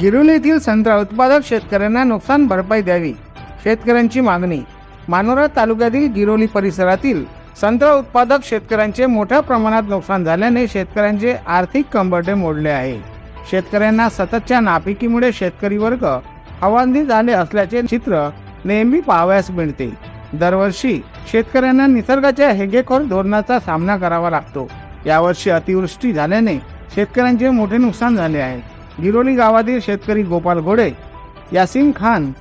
गिरोली येथील संत्रा उत्पादक शेतकऱ्यांना नुकसान भरपाई द्यावी शेतकऱ्यांची मागणी. मानोरा तालुक्यातील गिरोली परिसरातील संत्रा उत्पादक शेतकऱ्यांचे मोठ्या प्रमाणात नुकसान झाल्याने शेतकऱ्यांचे आर्थिक कंबरडे मोडले आहे. शेतकऱ्यांना सततच्या नापिकीमुळे शेतकरी वर्ग हवालदिल झाले असल्याचे चित्र नेहमी पाहावयास मिळते. दरवर्षी शेतकऱ्यांना निसर्गाच्या हेगेखोर धोरणाचा सामना करावा लागतो. यावर्षी अतिवृष्टी झाल्याने शेतकऱ्यांचे मोठे नुकसान झाले आहे. गिरोली गावातील शेतकरी गोपाल घोडे यासिम खान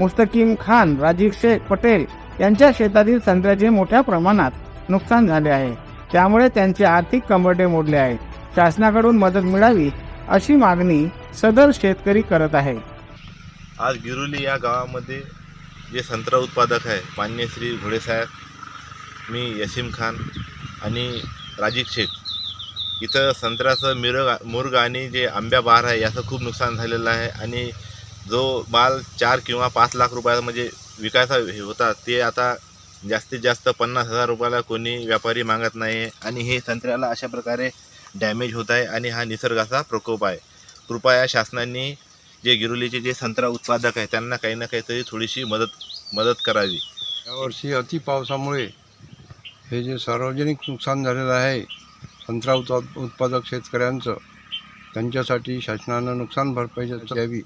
मुस्तकीम खान राजीव शेख पटेल यांच्या शेतातील संत्र्याचे मोठ्या प्रमाणात नुकसान झाले आहे. त्यामुळे त्यांचे आर्थिक कंबरडे मोडले आहे शासनाकडून मदत मिळावी अशी मागणी सदर शेतकरी करत आहे. आज गिरोली या गावामध्ये जे संत्रा उत्पादक आहे मान्य श्री घोडेसाहेब मी यसीम खान आणि राजीव शेख इथं संत्र्याचं मिरग मुरग आणि जे आंब्या बहार आहे याचं खूप नुकसान झालेलं आहे. आणि जो माल चार किंवा पाच लाख रुपयाचा म्हणजे विकायचा हे होता ते आता जास्तीत जास्त पन्नास हजार रुपयाला कोणी व्यापारी मागत नाही आहे आणि हे संत्र्याला अशा प्रकारे डॅमेज होत आहे आणि हा निसर्गाचा प्रकोप आहे. कृपया शासनाने जे गिरुलीचे जे संत्रा उत्पादक आहे त्यांना काही ना काहीतरी थोडीशी मदत मदत करावी. यावर्षी अति पावसामुळे हे जे सार्वजनिक नुकसान झालेलं आहे संत्रा उत्पा उत्पादक शेतकऱ्यांचं त्यांच्यासाठी शासनानं नुकसान भरपाई द्यावी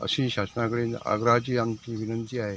अशी शासनाकडे आग्रहाची आमची विनंती आहे.